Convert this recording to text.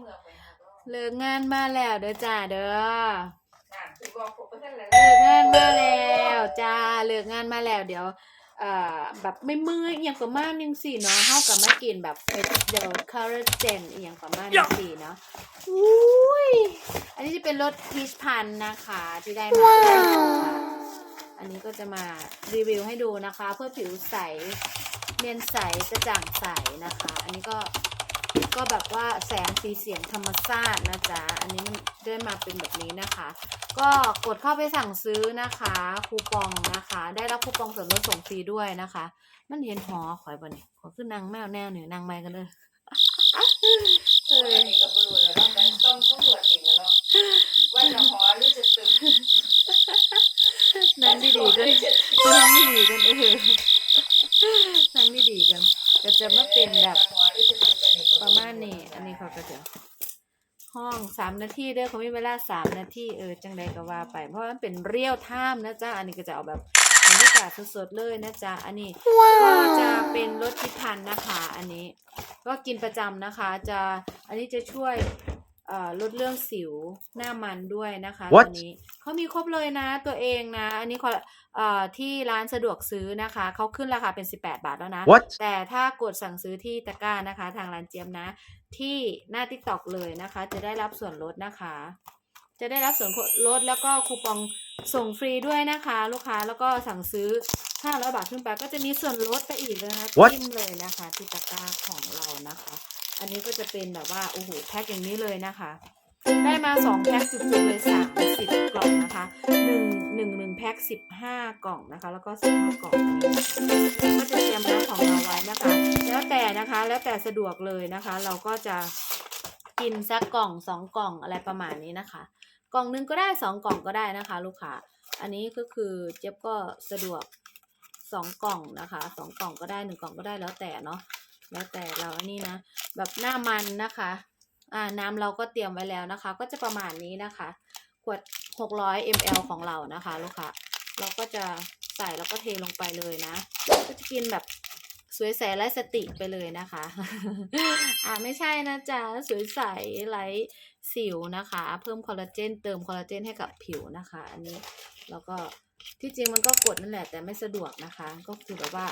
เมืองไปหาก็เลิกงานมาแล้วเด้อจ้าเด้องานคือบอกผมไปท่านแล้วเลิกงานมาแล้วจ้าเลิกงานมาแล้วเดี๋ยวเอ่อแบบไม่เมื่อยอหย่างประมาณนึงสิเนาะเท่ากับมากินแบบเดี๋ยวคาราเจนอหย่างประมาณนึงสิเนาะอุ้ยอันนี้จะเป็นรสพีชพันธุ์นะคะที่ได้มาอันนี้ก็จะมารีวิวให้ดูนะคะ เพื่อผิวใสเนียนใสกระจ่างใสนะคะ อันนี้ก็ ก็แบบว่าแสงสีเสียงธรรมชาตินะจ๊ะ อันนี้มันได้มาเป็นแบบนี้นะคะ ก็กดเข้าไปสั่งซื้อนะคะ คูปองนะคะ ได้รับคูปองส่วนลดส่งฟรีด้วยนะคะ มันเห็นหอขอยบ่เนี่ยขอขึ้นนางแมวแนวเนี่ยนางไม้กันเลยเออนี่ก็บ่รู้แล้วเนาะมันต้องต้องตรวจเองแล้วเนาะว่าจะหอหรือจะตึงนั่งดีๆกันนั่งดีๆกันเออนั่งดีๆกันก็จะมาเป็นแบบ นี้อันนี้เขาก็จะห้องสามนาทีเด้อเขามีเวลาสามนาทีเออจังใดก็ว่าไป เพราะมันเป็นเรียวท่ามนะจ๊ะ อันนี้ก็จะเอาแบบบรรยากาศสดๆเลยนะจ๊ะ อันนี้ก็จะเป็นรสทิพันธ์นะคะ อันนี้ ก็กินประจำนะคะ จะอันนี้จะช่วย ลดเรื่องสิวหน้ามันด้วยนะคะ What? ตัวนี้เขามีครบเลยนะตัวเองนะ อันนี้ขอเอ่อที่ร้านสะดวกซื้อนะคะเขาขึ้นราคาเป็น 18 บาทแล้วนะ What? แต่ถ้ากดสั่งซื้อที่ตะกร้านะคะ ทางร้านเจียมนะ ที่หน้า t ิ k t o k เลยนะคะ จะได้รับส่วนลดนะคะ จะได้รับส่วนลดแล้วก็คูปองส่งฟรีด้วยนะคะ ลูกค้าแล้วก็สั่งซื้อ500บาทขึ้นไปก็จะมีส่วนลดไปอีกเลยนะคะ What? จิ้มเลยนะคะที่ตะกร้าของเรานะคะ อันนี้ก็จะเป็นแบบว่าโอ้โหแพ็คอย่างนี้เลยนะคะ ได้มาสองแพ็คจุกๆเลยสามสิบกล่องนะคะหนึ่งหนึ่งหนึ่งแพ็คสิบห้ากล่องนะคะ แล้วก็สิบห้ากล่องนี้ก็จะเตรียมน้ำของเราไว้นะคะ แล้วแต่นะคะแล้วแต่สะดวกเลยนะคะ เราก็จะกินสักกล่องสองกล่องอะไรประมาณนี้นะคะ กล่องหนึงก็ได้สองกล่องก็ได้นะคะ ลูกค้าอันนี้ก็คือเจี๊บก็สะดวกสองกล่องนะคะสองกล่องก็ได้หนึ่งกล่องก็ได้แล้วแต่เนาะ แล้วแต่เราอันนี้นะ แบบหน้ามันนะคะ อ่าน้ำเราก็เตรียมไว้แล้วนะคะ ก็จะประมาณนี้นะคะ ขวด 600 ml ของเรานะคะลูกค้าเราก็จะใส่แล้วก็เทลงไปเลยนะ ก็จะกินแบบสวยใสไร้สติไปเลยนะคะ อ่าไม่ใช่นะจ๊ะสวยใสไร้สิวนะคะ เพิ่มคอลลาเจนเติมคอลลาเจนให้กับผิวนะคะ อันนี้แล้วก็ที่จริงมันก็กดนั่นแหละแต่ไม่สะดวกนะคะ ก็คือแบบว่า